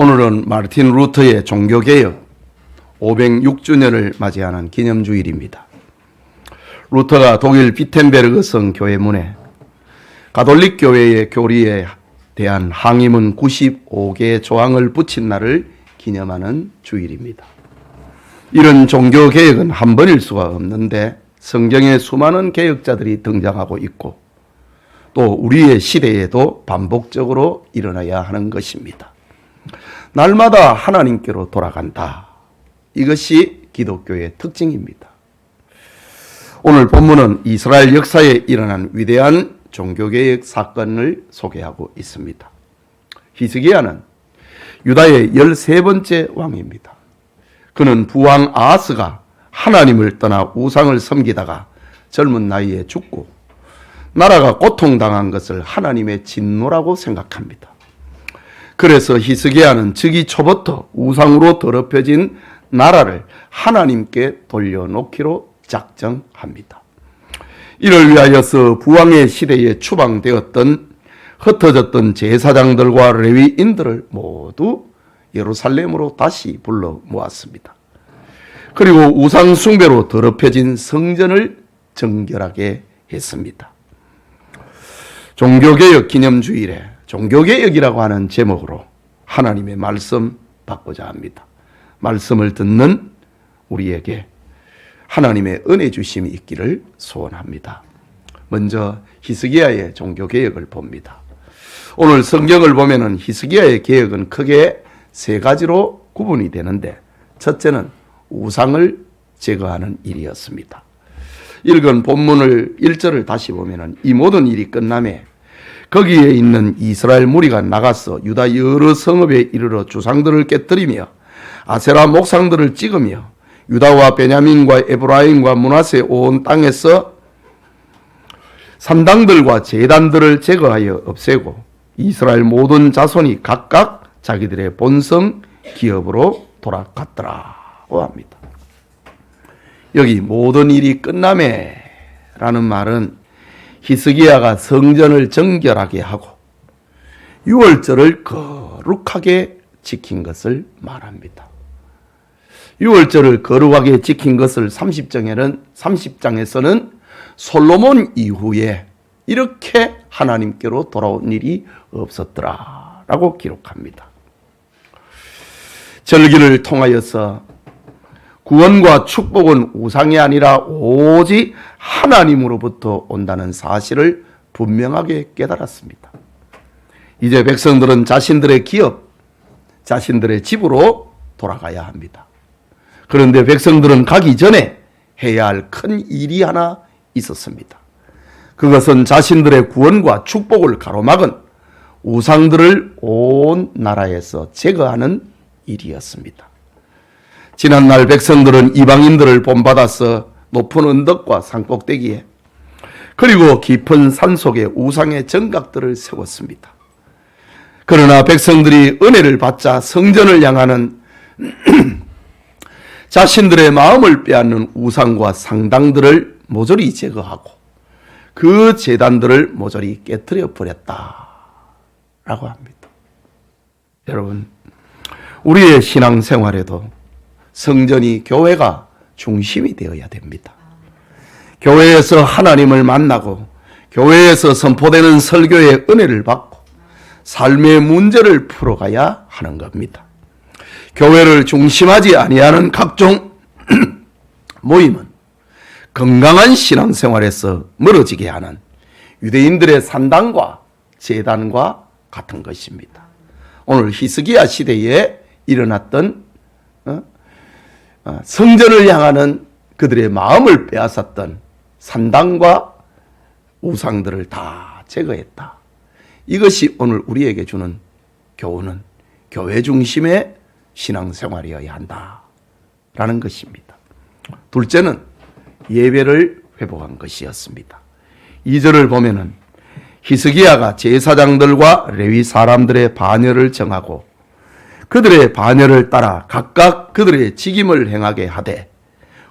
오늘은 마르틴 루터의 종교개혁 506주년을 맞이하는 기념주일입니다. 루터가 독일 비텐베르그 성 교회문에 가톨릭 교회의 교리에 대한 항의문 95개 조항을 붙인 날을 기념하는 주일입니다. 이런 종교 개혁은 한 번일 수가 없는데 성경에 수많은 개혁자들이 등장하고 있고 또 우리의 시대에도 반복적으로 일어나야 하는 것입니다. 날마다 하나님께로 돌아간다. 이것이 기독교의 특징입니다. 오늘 본문은 이스라엘 역사에 일어난 위대한 종교개혁 사건을 소개하고 있습니다. 히스기야는 유다의 13번째 왕입니다. 그는 부왕 아하스가 하나님을 떠나 우상을 섬기다가 젊은 나이에 죽고 나라가 고통당한 것을 하나님의 진노라고 생각합니다. 그래서 히스기야는 즉위 초부터 우상으로 더럽혀진 나라를 하나님께 돌려놓기로 작정합니다. 이를 위하여서 부왕의 시대에 추방되었던 흩어졌던 제사장들과 레위인들을 모두 예루살렘으로 다시 불러 모았습니다. 그리고 우상 숭배로 더럽혀진 성전을 정결하게 했습니다. 종교개혁 기념주일에 종교개혁이라고 하는 제목으로 하나님의 말씀 받고자 합니다. 말씀을 듣는 우리에게 하나님의 은혜 주심이 있기를 소원합니다. 먼저 히스기야의 종교 개혁을 봅니다. 오늘 성경을 보면은 히스기야의 개혁은 크게 세 가지로 구분이 되는데 첫째는 우상을 제거하는 일이었습니다. 읽은 본문을 1절을 다시 보면은 이 모든 일이 끝남에 거기에 있는 이스라엘 무리가 나가서 유다 여러 성읍에 이르러 주상들을 깨뜨리며 아세라 목상들을 찍으며 유다와 베냐민과 에브라임과 문하세 온 땅에서 산당들과 제단들을 제거하여 없애고 이스라엘 모든 자손이 각각 자기들의 본성 기업으로 돌아갔더라고 합니다. 여기 모든 일이 끝남에 라는 말은 히스기야가 성전을 정결하게 하고 유월절을 거룩하게 지킨 것을 말합니다. 유월절을 거룩하게 지킨 것을 30장에는 30장에서는 솔로몬 이후에 이렇게 하나님께로 돌아온 일이 없었더라라고 기록합니다. 절기를 통하여서 구원과 축복은 우상이 아니라 오직 하나님으로부터 온다는 사실을 분명하게 깨달았습니다. 이제 백성들은 자신들의 기업, 자신들의 집으로 돌아가야 합니다. 그런데 백성들은 가기 전에 해야 할 큰 일이 하나 있었습니다. 그것은 자신들의 구원과 축복을 가로막은 우상들을 온 나라에서 제거하는 일이었습니다. 지난날 백성들은 이방인들을 본받아서 높은 언덕과 산꼭대기에 그리고 깊은 산 속에 우상의 정각들을 세웠습니다. 그러나 백성들이 은혜를 받자 성전을 향하는 자신들의 마음을 빼앗는 우상과 상당들을 모조리 제거하고 그 재단들을 모조리 깨뜨려 버렸다 라고 합니다. 여러분, 우리의 신앙 생활에도 성전이 교회가 중심이 되어야 됩니다. 교회에서 하나님을 만나고 교회에서 선포되는 설교의 은혜를 받고 삶의 문제를 풀어가야 하는 겁니다. 교회를 중심하지 아니하는 각종 모임은 건강한 신앙생활에서 멀어지게 하는 유대인들의 산당과 재단과 같은 것입니다. 오늘 히스기야 시대에 일어났던 어? 어, 성전을 향하는 그들의 마음을 빼앗았던 산당과 우상들을 다 제거했다. 이것이 오늘 우리에게 주는 교훈은 교회 중심의 신앙생활이어야 한다 라는 것입니다. 둘째는 예배를 회복한 것이었습니다. 2절을 보면은 히스기야가 제사장들과 레위 사람들의 반열을 정하고 그들의 반열을 따라 각각 그들의 직임을 행하게 하되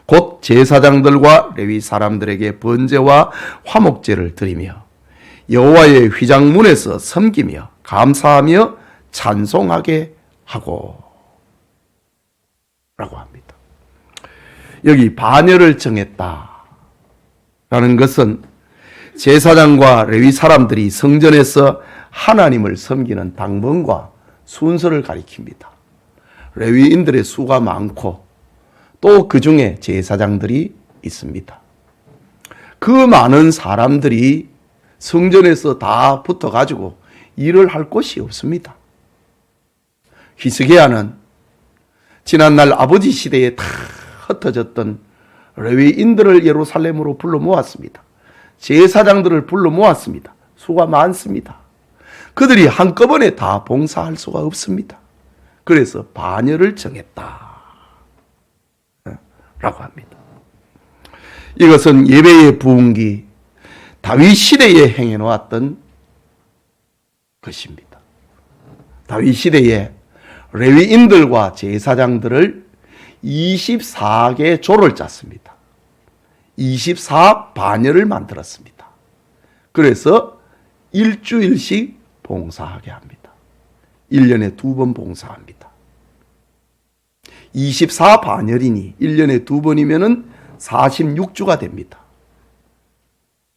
곧 제사장들과 레위 사람들에게 번제와 화목제를 드리며 여호와의 휘장문에서 섬기며 감사하며 찬송하게 하고 라고 합니다. 여기 반열을 정했다. 라는 것은 제사장과 레위 사람들이 성전에서 하나님을 섬기는 당번과 순서를 가리킵니다. 레위인들의 수가 많고 또 그 중에 제사장들이 있습니다. 그 많은 사람들이 성전에서 다 붙어 가지고 일을 할 곳이 없습니다. 히스기야는 지난날 아버지 시대에 다 흩어졌던 레위인들을 예루살렘으로 불러 모았습니다. 제사장들을 불러 모았습니다. 수가 많습니다. 그들이 한꺼번에 다 봉사할 수가 없습니다. 그래서 반열을 정했다. 라고 합니다. 이것은 예배의 부흥기 다윗 시대에 행해 놓았던 것입니다. 다윗 시대에 레위인들과 제사장들을 24개 조를 짰습니다. 24 반열을 만들었습니다. 그래서 일주일씩 봉사하게 합니다. 1년에 두 번 봉사합니다. 24 반열이니 1년에 두 번이면은 46주가 됩니다.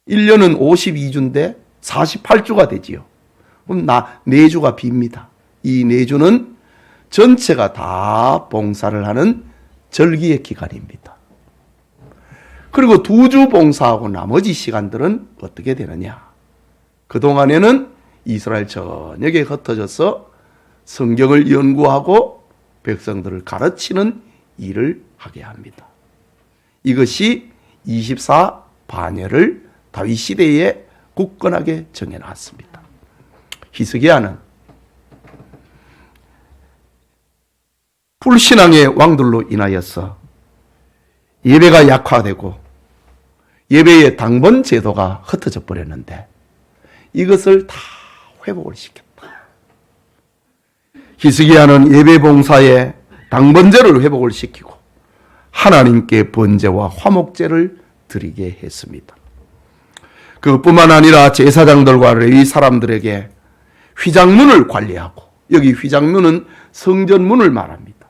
1년은 52주인데 48주가 되지요. 그럼 나 4주가 빕니다. 이 4주는 전체가 다 봉사를 하는 절기의 기간입니다. 그리고 두 주 봉사하고 나머지 시간들은 어떻게 되느냐? 그동안에는 이스라엘 전역에 흩어져서 성경을 연구하고 백성들을 가르치는 일을 하게 합니다. 이것이 24 반열을 다윗 시대에 굳건하게 정해놨습니다. 히스기야는 불신앙의 왕들로 인하여서 예배가 약화되고 예배의 당번 제도가 흩어져 버렸는데 이것을 다 회복을 시켰다. 히스기야는 예배 봉사에 당번제를 회복을 시키고 하나님께 번제와 화목제를 드리게 했습니다. 그뿐만 아니라 제사장들과 레위 사람들에게 휘장문을 관리하고 여기 휘장문은 성전문을 말합니다.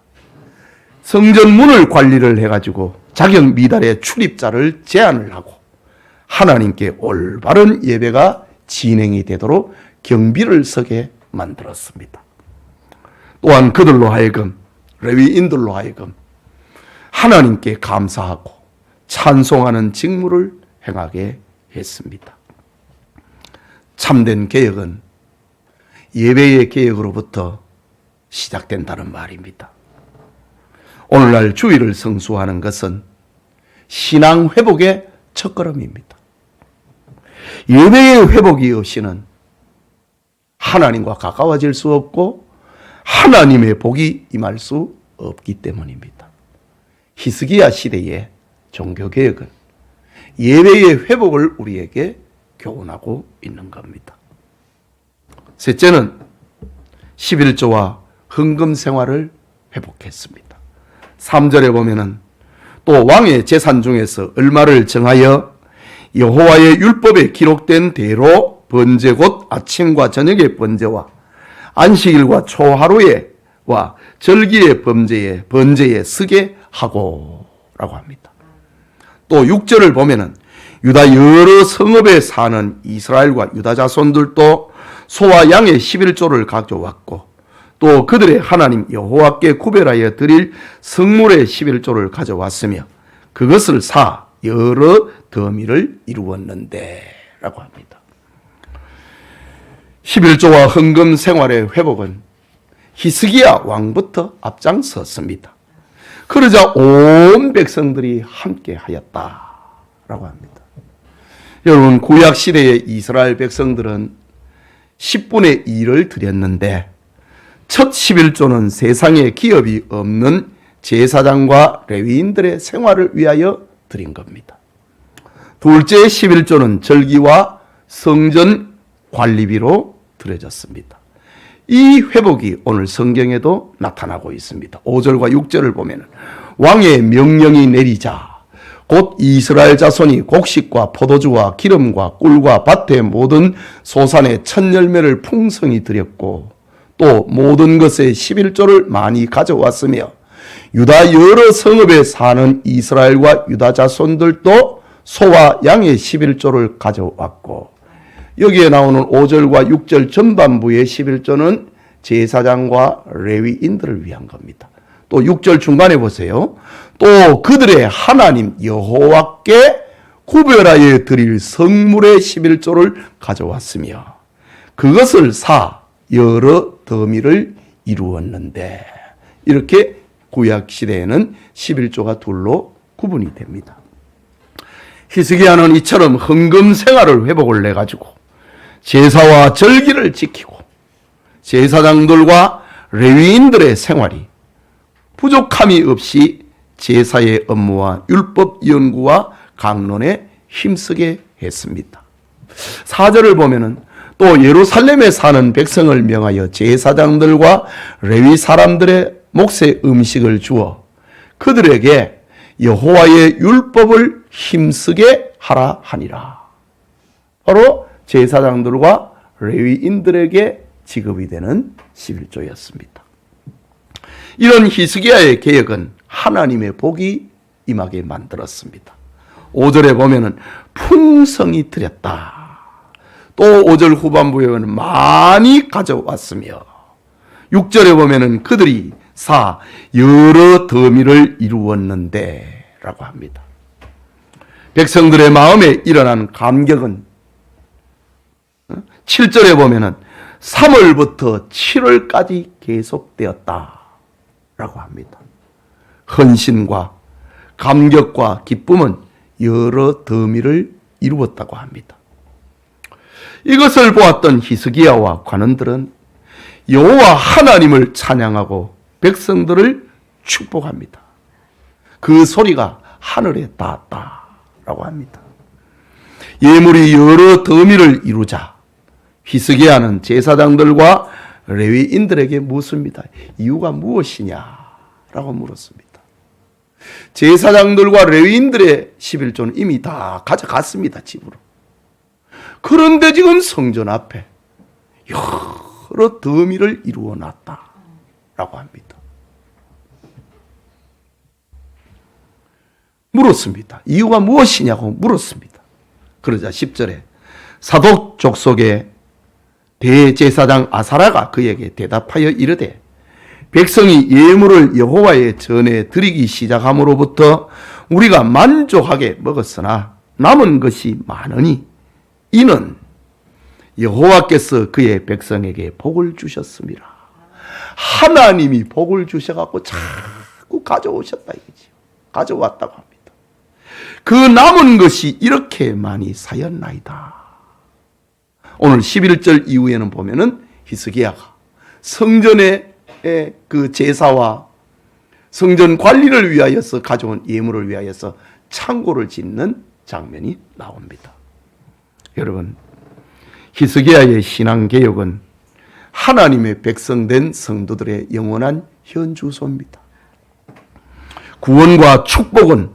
성전문을 관리를 해가지고 자격 미달의 출입자를 제한을 하고 하나님께 올바른 예배가 진행이 되도록 경비를 서게 만들었습니다. 또한 그들로 하여금 레위인들로 하여금 하나님께 감사하고 찬송하는 직무를 행하게 했습니다. 참된 개혁은 예배의 개혁으로부터 시작된다는 말입니다. 오늘날 주의를 성수하는 것은 신앙 회복의 첫걸음입니다. 예배의 회복이 없이는 하나님과 가까워질 수 없고 하나님의 복이 임할 수 없기 때문입니다. 히스기야 시대의 종교 개혁은 예배의 회복을 우리에게 교훈하고 있는 겁니다. 셋째는 11조와 헌금 생활을 회복했습니다. 3절에 보면은 또 왕의 재산 중에서 얼마를 정하여 여호와의 율법에 기록된 대로 번제 곧 아침과 저녁의 번제와 안식일과 초하루에 와 절기의 범죄에 번제에 쓰게 하고라고 합니다. 또 6절을 보면은 유다 여러 성읍에 사는 이스라엘과 유다 자손들도 소와 양의 11조를 가져왔고 또 그들의 하나님 여호와께 구별하여 드릴 성물의 11조를 가져왔으며 그것을 사 여러 더미를 이루었는데 라고 합니다. 11조와 헌금 생활의 회복은 히스기야 왕부터 앞장섰습니다. 그러자 온 백성들이 함께 하였다라고 합니다. 여러분 구약 시대의 이스라엘 백성들은 10분의 1을 드렸는데 첫 11조는 세상에 기업이 없는 제사장과 레위인들의 생활을 위하여 드린 겁니다. 둘째 11조는 절기와 성전 관리비로 드려졌습니다. 이 회복이 오늘 성경에도 나타나고 있습니다. 5절과 6절을 보면 왕의 명령이 내리자 곧 이스라엘 자손이 곡식과 포도주와 기름과 꿀과 밭의 모든 소산의 첫 열매를 풍성히 드렸고 또 모든 것에 11조를 많이 가져왔으며 유다 여러 성읍에 사는 이스라엘과 유다 자손들도 소와 양의 11조를 가져왔고 여기에 나오는 5절과 6절 전반부의 11조는 제사장과 레위인들을 위한 겁니다. 또 6절 중간에 보세요. 또 그들의 하나님 여호와께 구별하여 드릴 성물의 11조를 가져왔으며 그것을 사 여러 더미를 이루었는데 이렇게 구약 시대에는 11조가 둘로 구분이 됩니다. 히스기야는 이처럼 헌금 생활을 회복을 내 가지고 제사와 절기를 지키고 제사장들과 레위인들의 생활이 부족함이 없이 제사의 업무와 율법 연구와 강론에 힘쓰게 했습니다. 사절을 보면은 또 예루살렘에 사는 백성을 명하여 제사장들과 레위 사람들의 몫의 음식을 주어 그들에게 여호와의 율법을 힘쓰게 하라 하니라. 바로 제사장들과 레위인들에게 지급이 되는 11조였습니다. 이런 히스기야의 개혁은 하나님의 복이 임하게 만들었습니다. 5절에 보면은 풍성이 드렸다. 또 5절 후반부에는 많이 가져왔으며 6절에 보면은 그들이 사 여러 더미를 이루었는데 라고 합니다. 백성들의 마음에 일어난 감격은 7절에 보면은 3월부터 7월까지 계속되었다. 라고 합니다. 헌신과 감격과 기쁨은 여러 더미를 이루었다고 합니다. 이것을 보았던 히스기야와 관원들은 여호와 하나님을 찬양하고 백성들을 축복합니다. 그 소리가 하늘에 닿았다라고 합니다. 예물이 여러 더미를 이루자 히스기야는 제사장들과 레위인들에게 묻습니다. 이유가 무엇이냐라고 물었습니다. 제사장들과 레위인들의 11조는 이미 다 가져갔습니다, 집으로. 그런데 지금 성전 앞에 여러 더미를 이루어 놨다라고 합니다. 물었습니다. 이유가 무엇이냐고 물었습니다. 그러자 10절에 사독 족속의 대제사장 아사라가 그에게 대답하여 이르되 백성이 예물을 여호와의 전에 드리기 시작함으로부터 우리가 만족하게 먹었으나 남은 것이 많으니 이는 여호와께서 그의 백성에게 복을 주셨습니다. 하나님이 복을 주셔갖고 자꾸 가져오셨다 이거지. 가져왔다고 합니다. 그 남은 것이 이렇게 많이 사였나이다. 오늘 11절 이후에는 보면은 히스기야가 성전의 그 제사와 성전 관리를 위하여서 가져온 예물을 위하여서 창고를 짓는 장면이 나옵니다. 여러분, 히스기야의 신앙 개혁은 하나님의 백성된 성도들의 영원한 현주소입니다. 구원과 축복은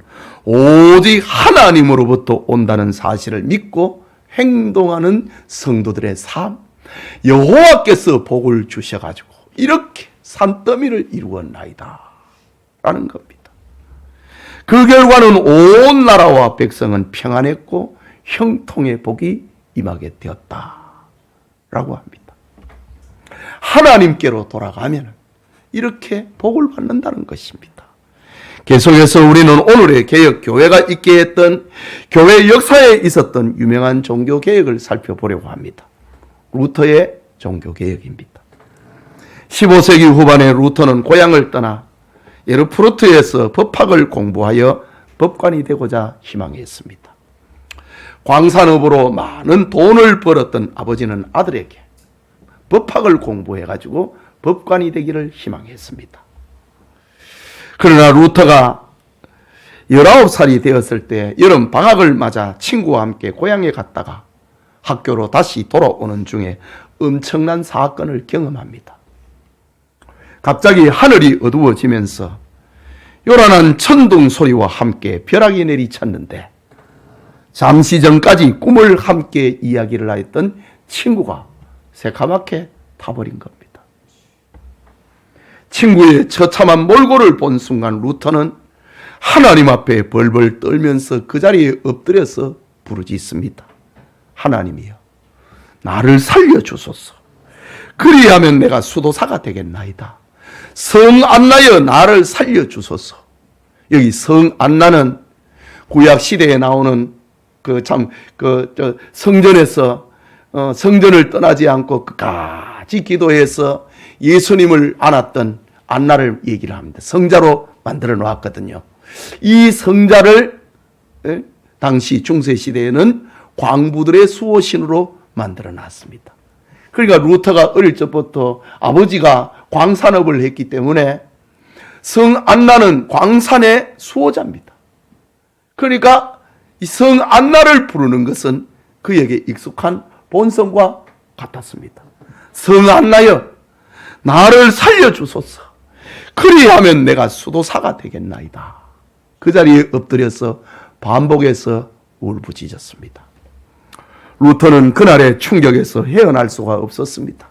오직 하나님으로부터 온다는 사실을 믿고 행동하는 성도들의 삶, 여호와께서 복을 주셔가지고 이렇게 산더미를 이루었나이다. 라는 겁니다. 그 결과는 온 나라와 백성은 평안했고 형통의 복이 임하게 되었다. 라고 합니다. 하나님께로 돌아가면 이렇게 복을 받는다는 것입니다. 계속해서 우리는 오늘의 개혁 교회가 있게 했던 교회 역사에 있었던 유명한 종교 개혁을 살펴보려고 합니다. 루터의 종교 개혁입니다. 15세기 후반에 루터는 고향을 떠나 예르푸르트에서 법학을 공부하여 법관이 되고자 희망했습니다. 광산업으로 많은 돈을 벌었던 아버지는 아들에게 법학을 공부해 가지고 법관이 되기를 희망했습니다. 그러나 루터가 19살이 되었을 때 여름 방학을 맞아 친구와 함께 고향에 갔다가 학교로 다시 돌아오는 중에 엄청난 사건을 경험합니다. 갑자기 하늘이 어두워지면서 요란한 천둥 소리와 함께 벼락이 내리쳤는데 잠시 전까지 꿈을 함께 이야기를 하였던 친구가 새카맣게 타버린 겁니다. 친구의 처참한 몰골을 본 순간 루터는 하나님 앞에 벌벌 떨면서 그 자리에 엎드려서 부르짖습니다. 하나님이여, 나를 살려주소서. 그리하면 내가 수도사가 되겠나이다. 성 안나여 나를 살려주소서. 여기 성 안나는 구약 시대에 나오는 그 참 그 성전에서 어, 성전을 떠나지 않고 끝까지 기도해서 예수님을 안았던 안나를 얘기를 합니다. 성자로 만들어 놓았거든요. 이 성자를 예? 당시 중세 시대에는 광부들의 수호신으로 만들어 놨습니다. 그러니까 루터가 어릴 적부터 아버지가 광산업을 했기 때문에 성 안나는 광산의 수호자입니다. 그러니까 이 성 안나를 부르는 것은 그에게 익숙한 본성과 같았습니다. 성 안나여, 나를 살려주소서. 그리하면 내가 수도사가 되겠나이다. 그 자리에 엎드려서 반복해서 울부짖었습니다. 루터는 그날의 충격에서 헤어날 수가 없었습니다.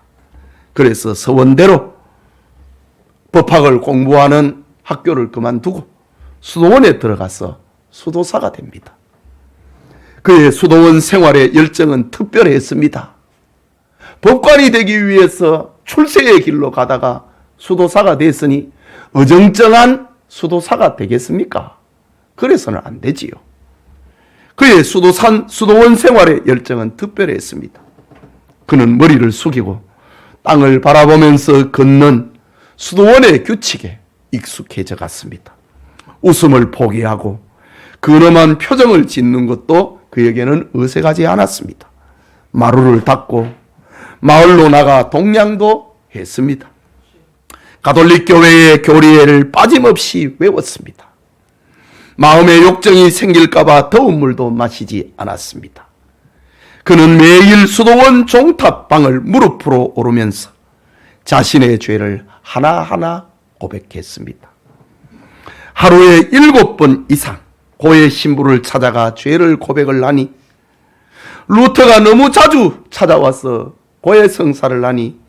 그래서 서원대로 법학을 공부하는 학교를 그만두고 수도원에 들어가서 수도사가 됩니다. 그의 수도원 생활의 열정은 특별했습니다. 법관이 되기 위해서 출세의 길로 가다가 수도사가 됐으니 어정쩡한 수도사가 되겠습니까? 그래서는 안 되지요. 그의 수도산, 수도원 생활의 열정은 특별했습니다. 그는 머리를 숙이고 땅을 바라보면서 걷는 수도원의 규칙에 익숙해져 갔습니다. 웃음을 포기하고 근엄한 표정을 짓는 것도 그에게는 어색하지 않았습니다. 마루를 닦고 마을로 나가 동냥도 했습니다. 가톨릭 교회의 교리를 빠짐없이 외웠습니다. 마음의 욕정이 생길까봐 더운 물도 마시지 않았습니다. 그는 매일 수도원 종탑방을 무릎으로 오르면서 자신의 죄를 하나하나 고백했습니다. 하루에 일곱 번 이상 고의 신부를 찾아가 죄를 고백을 하니 루터가 너무 자주 찾아와서 고의 성사를 하니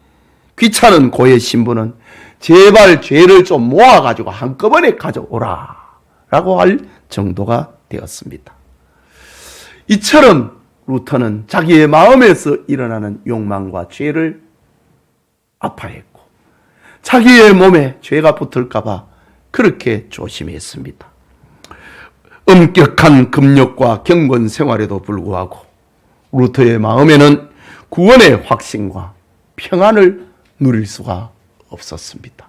귀찮은 고의 신부는 제발 죄를 좀 모아가지고 한꺼번에 가져오라 라고 할 정도가 되었습니다. 이처럼 루터는 자기의 마음에서 일어나는 욕망과 죄를 아파했고 자기의 몸에 죄가 붙을까봐 그렇게 조심했습니다. 엄격한 금욕과 경건 생활에도 불구하고 루터의 마음에는 구원의 확신과 평안을 누릴 수가 없었습니다.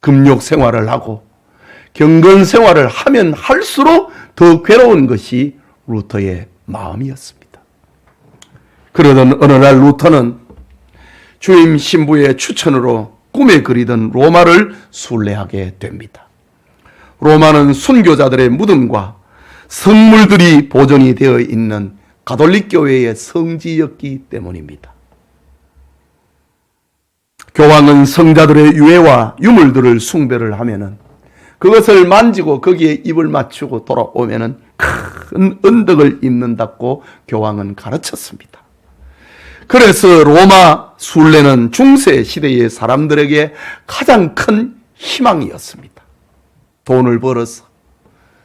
금욕 생활을 하고 경건 생활을 하면 할수록 더 괴로운 것이 루터의 마음이었습니다. 그러던 어느 날 루터는 주임 신부의 추천으로 꿈에 그리던 로마를 순례하게 됩니다. 로마는 순교자들의 무덤과 성물들이 보존이 되어 있는 가톨릭 교회의 성지였기 때문입니다. 교황은 성자들의 유해와 유물들을 숭배를 하면은 그것을 만지고 거기에 입을 맞추고 돌아오면은 큰 은덕을 입는다고 교황은 가르쳤습니다. 그래서 로마 순례는 중세 시대의 사람들에게 가장 큰 희망이었습니다. 돈을 벌어서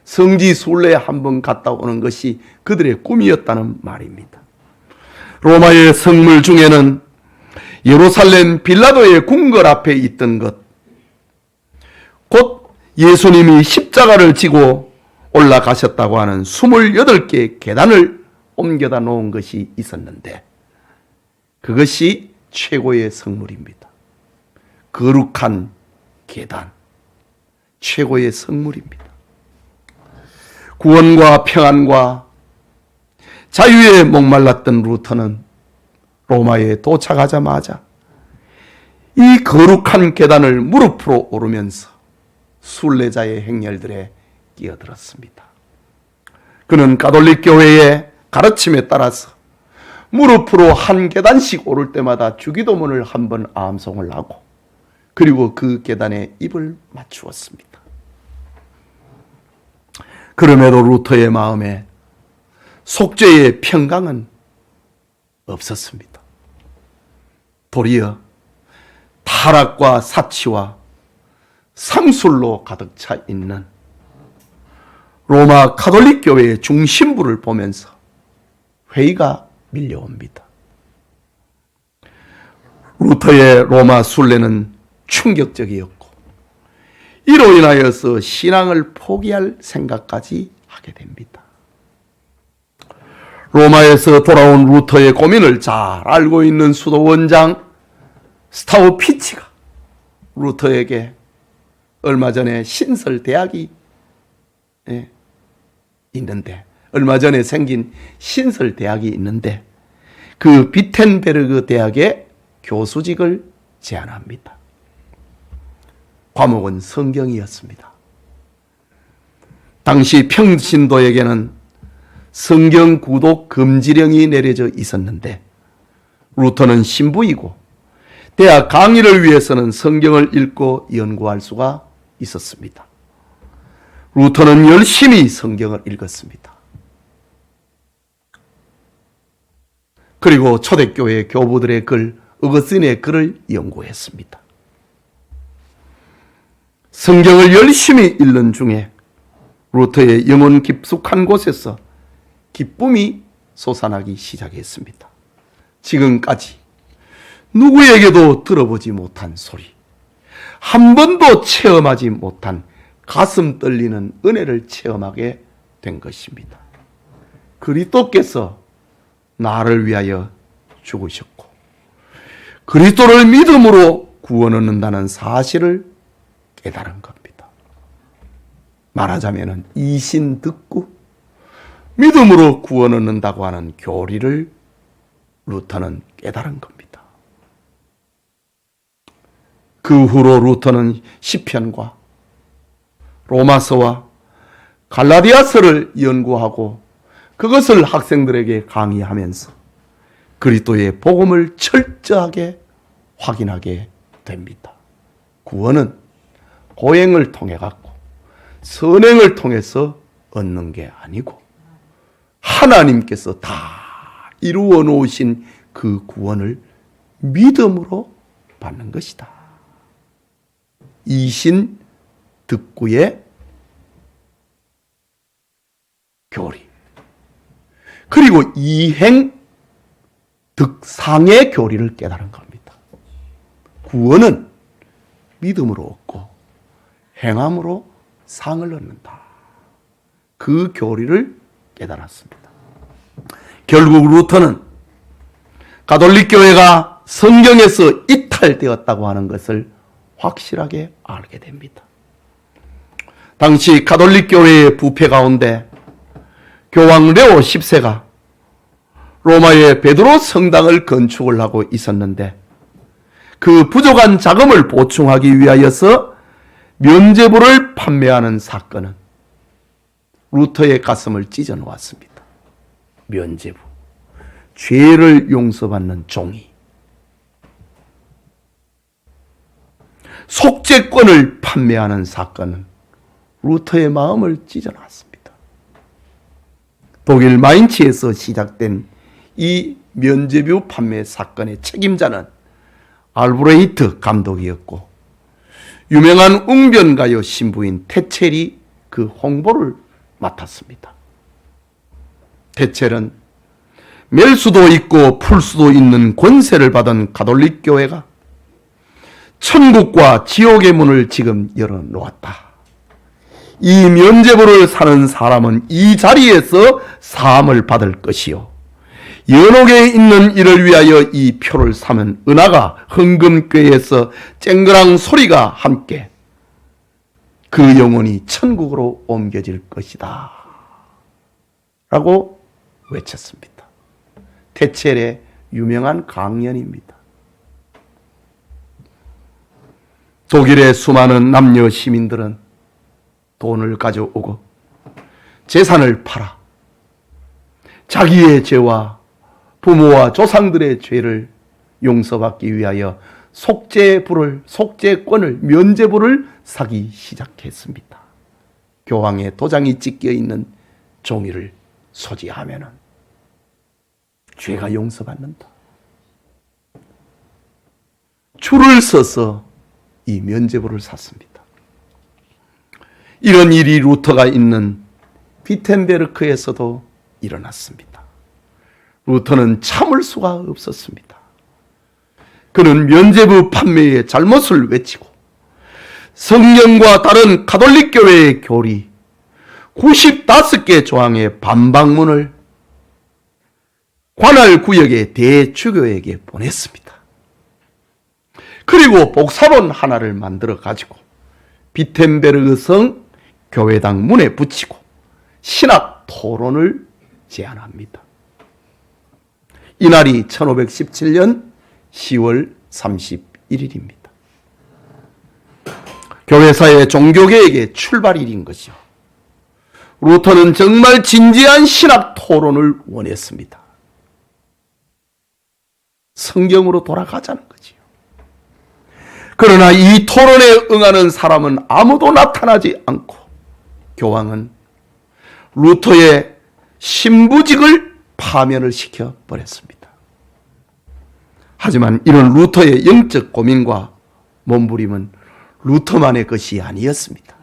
성지 순례에 한번 갔다 오는 것이 그들의 꿈이었다는 말입니다. 로마의 성물 중에는 예루살렘 빌라도의 궁궐 앞에 있던 것, 곧 예수님이 십자가를 지고 올라가셨다고 하는 28개 계단을 옮겨다 놓은 것이 있었는데, 그것이 최고의 성물입니다. 거룩한 계단, 최고의 성물입니다. 구원과 평안과 자유에 목말랐던 루터는 로마에 도착하자마자 이 거룩한 계단을 무릎으로 오르면서 순례자의 행렬들에 끼어들었습니다. 그는 가톨릭 교회의 가르침에 따라서 무릎으로 한 계단씩 오를 때마다 주기도문을 한 번 암송을 하고 그리고 그 계단에 입을 맞추었습니다. 그럼에도 루터의 마음에 속죄의 평강은 없었습니다. 도리어 다 타락과 사치와 상술로 가득 차 있는 로마 카톨릭 교회의 중심부를 보면서 회의가 밀려옵니다. 루터의 로마 순례는 충격적이었고 이로 인하여서 신앙을 포기할 생각까지 하게 됩니다. 로마에서 돌아온 루터의 고민을 잘 알고 있는 수도 원장 스타우 피치가 루터에게 얼마 전에 신설 대학이 예, 있는데 얼마 전에 생긴 신설 대학이 있는데 그 비텐베르그 대학의 교수직을 제안합니다. 과목은 성경이었습니다. 당시 평신도에게는 성경 구독 금지령이 내려져 있었는데 루터는 신부이고 대학 강의를 위해서는 성경을 읽고 연구할 수가 있었습니다. 루터는 열심히 성경을 읽었습니다. 그리고 초대교회 교부들의 글, 어거스틴의 글을 연구했습니다. 성경을 열심히 읽는 중에 루터의 영혼 깊숙한 곳에서 기쁨이 솟아나기 시작했습니다. 지금까지 누구에게도 들어보지 못한 소리, 한 번도 체험하지 못한 가슴 떨리는 은혜를 체험하게 된 것입니다. 그리스도께서 나를 위하여 죽으셨고 그리스도를 믿음으로 구원 얻는다는 사실을 깨달은 겁니다. 말하자면 이신 듣고 믿음으로 구원 얻는다고 하는 교리를 루터는 깨달은 겁니다. 그 후로 루터는 시편과 로마서와 갈라디아서를 연구하고 그것을 학생들에게 강의하면서 그리스도의 복음을 철저하게 확인하게 됩니다. 구원은 고행을 통해 갖고 선행을 통해서 얻는 게 아니고 하나님께서 다 이루어 놓으신 그 구원을 믿음으로 받는 것이다. 이신 득구의 교리. 그리고 이행 득상의 교리를 깨달은 겁니다. 구원은 믿음으로 얻고 행함으로 상을 얻는다. 그 교리를 깨달았습니다. 결국 루터는 가톨릭 교회가 성경에서 이탈되었다고 하는 것을 확실하게 알게 됩니다. 당시 가톨릭 교회의 부패 가운데 교황 레오 10세가 로마의 베드로 성당을 건축을 하고 있었는데 그 부족한 자금을 보충하기 위하여서 면제부를 판매하는 사건은 루터의 가슴을 찢어 놓았습니다. 면제부. 죄를 용서받는 종이. 속죄권을 판매하는 사건은 루터의 마음을 찢어 놨습니다. 독일 마인츠에서 시작된 이 면제부 판매 사건의 책임자는 알브레히트 감독이었고 유명한 웅변가요 신부인 테첼이 그 홍보를 맡았습니다. 테첼은 멜 수도 있고 풀 수도 있는 권세를 받은 가톨릭 교회가 천국과 지옥의 문을 지금 열어 놓았다. 이 면제부를 사는 사람은 이 자리에서 사함을 받을 것이요. 연옥에 있는 이를 위하여 이 표를 사면 은하가 흥금교에서 쨍그랑 소리가 함께 그 영혼이 천국으로 옮겨질 것이다. 라고 외쳤습니다. 테첼의 유명한 강연입니다. 독일의 수많은 남녀 시민들은 돈을 가져오고 재산을 팔아 자기의 죄와 부모와 조상들의 죄를 용서받기 위하여 속죄부를 속죄권을 면제부를 사기 시작했습니다. 교황의 도장이 찍혀 있는 종이를 소지하면은 죄가 용서받는다. 줄을 서서 이 면제부를 샀습니다. 이런 일이 루터가 있는 비텐베르크에서도 일어났습니다. 루터는 참을 수가 없었습니다. 그는 면제부 판매의 잘못을 외치고 성경과 다른 가톨릭 교회의 교리 95개 조항의 반박문을 관할 구역의 대주교에게 보냈습니다. 그리고 복사본 하나를 만들어 가지고 비텐베르그 성 교회당 문에 붙이고 신학 토론을 제안합니다. 이날이 1517년 10월 31일입니다. 교회사의 종교계획의 출발일인 것이요. 루터는 정말 진지한 신학 토론을 원했습니다. 성경으로 돌아가자는 거지요. 그러나 이 토론에 응하는 사람은 아무도 나타나지 않고 교황은 루터의 신부직을 파면을 시켜 버렸습니다. 하지만 이런 루터의 영적 고민과 몸부림은 루터만의 것이 아니었습니다.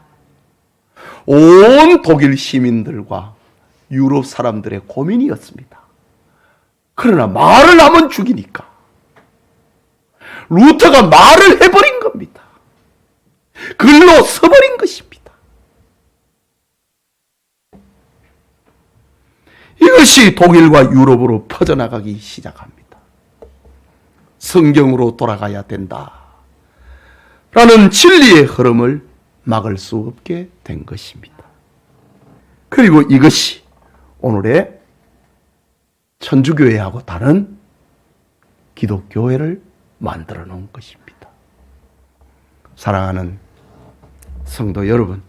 온 독일 시민들과 유럽 사람들의 고민이었습니다. 그러나 말을 하면 죽이니까 루터가 말을 해버린 겁니다. 글로 써버린 것입니다. 이것이 독일과 유럽으로 퍼져나가기 시작합니다. 성경으로 돌아가야 된다. 라는 진리의 흐름을 막을 수 없게 된 것입니다. 그리고 이것이 오늘의 천주교회하고 다른 기독교회를 만들어 놓은 것입니다. 사랑하는 성도 여러분,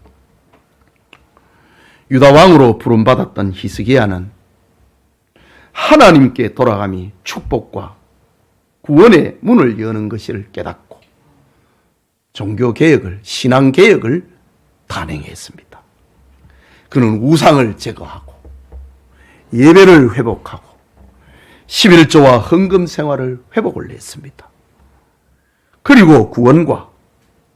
유다 왕으로 부름받았던 히스기야는 하나님께 돌아감이 축복과 구원의 문을 여는 것을 깨닫고 종교 개혁을 신앙 개혁을 단행했습니다. 그는 우상을 제거하고 예배를 회복하고 11조와 헌금 생활을 회복을 했습니다. 그리고 구원과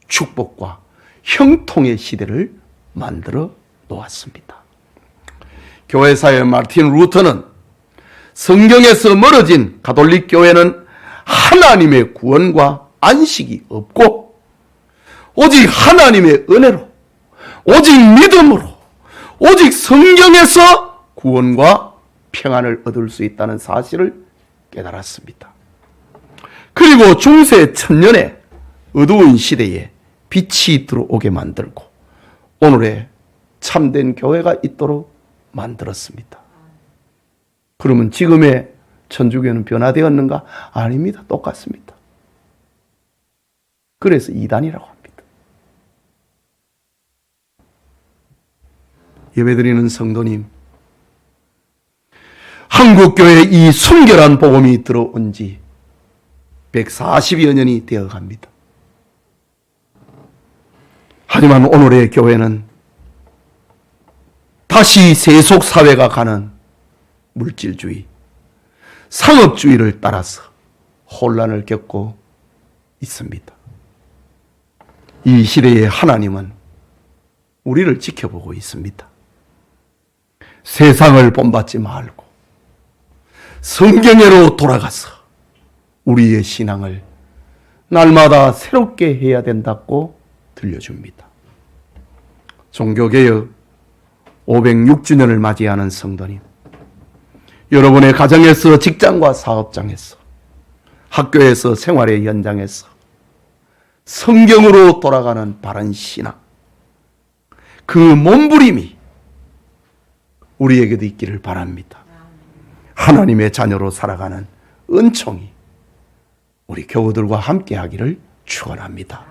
축복과 형통의 시대를 만들어 놓았습니다. 교회사의 마틴 루터는 성경에서 멀어진 가톨릭 교회는 하나님의 구원과 안식이 없고 오직 하나님의 은혜로 오직 믿음으로 오직 성경에서 구원과 평안을 얻을 수 있다는 사실을 깨달았습니다. 그리고 중세 천년의 어두운 시대에 빛이 들어오게 만들고 오늘의 참된 교회가 있도록 만들었습니다. 그러면 지금의 천주교는 변화되었는가? 아닙니다. 똑같습니다. 그래서 이단이라고 합니다. 예배드리는 성도님, 한국교회 이 순결한 복음이 들어온 지 140여 년이 되어 갑니다. 하지만 오늘의 교회는 다시 세속 사회가 가는 물질주의, 상업주의를 따라서 혼란을 겪고 있습니다. 이 시대의 하나님은 우리를 지켜보고 있습니다. 세상을 본받지 말고 성경으로 돌아가서 우리의 신앙을 날마다 새롭게 해야 된다고 들려줍니다. 종교개혁 506주년을 맞이하는 성도님, 여러분의 가정에서 직장과 사업장에서 학교에서 생활의 현장에서 성경으로 돌아가는 바른 신앙, 그 몸부림이 우리에게도 있기를 바랍니다. 하나님의 자녀로 살아가는 은총이 우리 교우들과 함께 하기를 축원합니다.